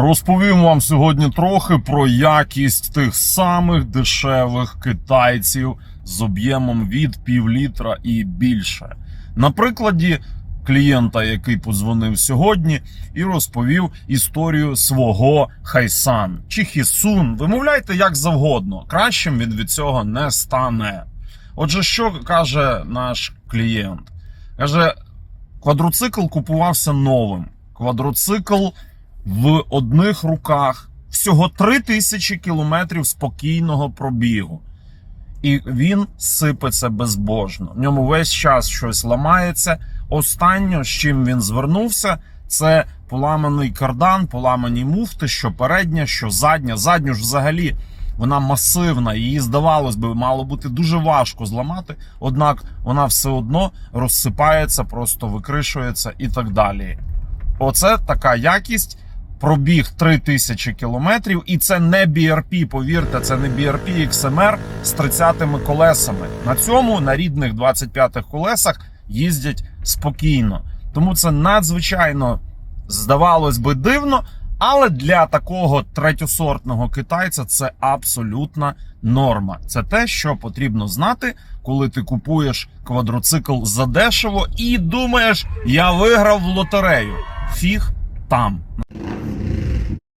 Розповім вам сьогодні трохи про якість тих самих дешевих китайців з об'ємом від пів літра і більше. На прикладі клієнта, який подзвонив сьогодні, і розповів історію свого Хайсан чи Хісун. Вимовляйте як завгодно. Кращим він від цього не стане. Отже, що каже наш клієнт? Каже, квадроцикл купувався новим. Квадроцикл в одних руках всього 3000 кілометрів спокійного пробігу. І він сипеться безбожно. В ньому весь час щось ламається. Останнє, з чим він звернувся, це поламаний кардан, поламані муфти, що передня, що задня. Задню ж взагалі вона масивна, її, здавалось би, мало бути дуже важко зламати, однак вона все одно розсипається, просто викришується і так далі. Оце така якість. Пробіг 3000 кілометрів, і це не BRP, повірте, це не BRP XMR з 30-ми колесами. На цьому на рідних 25-х колесах їздять спокійно. Тому це надзвичайно здавалось би дивно, але для такого третьосортного китайця це абсолютна норма. Це те, що потрібно знати, коли ти купуєш квадроцикл задешево і думаєш, я виграв в лотерею. Фіг там.